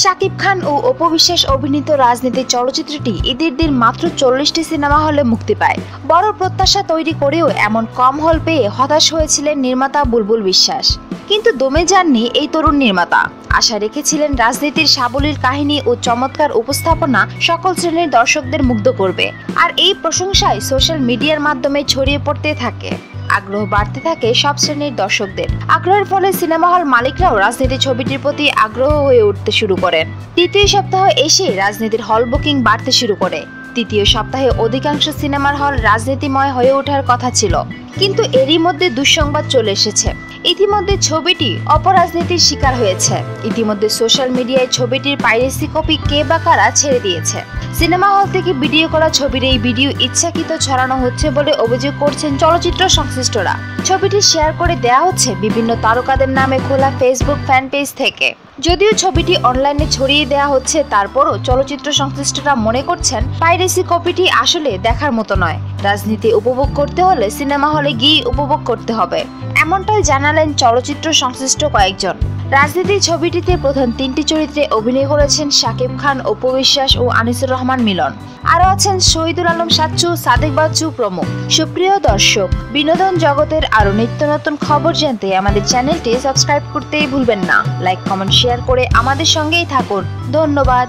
শাকিব খান ও অপবিশ্বাস অভিনীত রাজনীতি চলচ্চিত্রটি ঈদের দিন মাত্র চল্লিশটি সিনেমা হলে মুক্তি পায়। বড় প্রত্যাশা তৈরি করেও এমন কম হল পেয়ে হতাশ হয়েছিলেন নির্মাতা বুলবুল বিশ্বাস। কিন্তু দমে যাননি এই তরুণ নির্মাতা। আশা রেখেছিলেন রাজনীতির সাবলীল কাহিনী ও চমৎকার উপস্থাপনা সকল শ্রেণির দর্শকদের মুগ্ধ করবে। আর এই প্রশংসায় সোশ্যাল মিডিয়ার মাধ্যমে ছড়িয়ে পড়তে থাকে। আগ্রহ বাড়তে থাকে সব শ্রেণির দর্শকদের। আগ্রহের ফলে সিনেমা হল মালিকরাও রাজনীতি ছবিটির প্রতি আগ্রহ হয়ে উঠতে শুরু করেন। তৃতীয় সপ্তাহ এসে রাজনীতির হল বুকিং বাড়তে শুরু করে। তৃতীয় সপ্তাহে অধিকাংশ সিনেমার হল রাজনীতিময় হয়ে ওঠার কথা ছিল। কিন্তু এরই মধ্যে দুঃসংবাদ চলে এসেছে। ইতিমধ্যে ছবিটি অপরাজনীতির শিকার হয়েছে। ইতিমধ্যে সোশ্যাল মিডিয়ায় ছবিটির পাইরেসি কপি কে বা কারা ছেড়ে দিয়েছে। সিনেমা হল থেকে ভিডিও করা ছবির এই ভিডিও ইচ্ছাকৃত ছড়ানো হচ্ছে বলে অভিযোগ করছেন চলচ্চিত্র সংশ্লিষ্টরা। ছবিটি শেয়ার করে দেয়া হচ্ছে বিভিন্ন তারকাদের নামে খোলা ফেসবুক ফ্যান পেজ থেকে। যদিও ছবিটি অনলাইনে ছড়িয়ে দেওয়া হচ্ছে, তারপরও চলচ্চিত্র সংশ্লিষ্টরা মনে করছেন, পাইরেসি কপিটি আসলে দেখার মতো নয়। রাজনীতি উপভোগ করতে হলে সিনেমা হলে গিয়ে উপভোগ করতে হবে। এমনটাই জানালেন চলচ্চিত্র সংশ্লিষ্ট কয়েকজন। রাজনীতি ছবিটিতে প্রধান তিনটি চরিত্রে অভিনয় করেছেন শাকিব খান অপবিশ্বাস ও আনিসুর রহমান মিলন। আরও আছেন শহীদুল আলম সাচ্চু, সাদেক বাচ্চু প্রমুখ। সুপ্রিয় দর্শক, বিনোদন জগতের আরও নিত্য নতুন খবর জানতে আমাদের চ্যানেলটি সাবস্ক্রাইব করতেই ভুলবেন না। লাইক, কমেন্ট শেয়ার করে আমাদের সঙ্গেই থাকুন। ধন্যবাদ।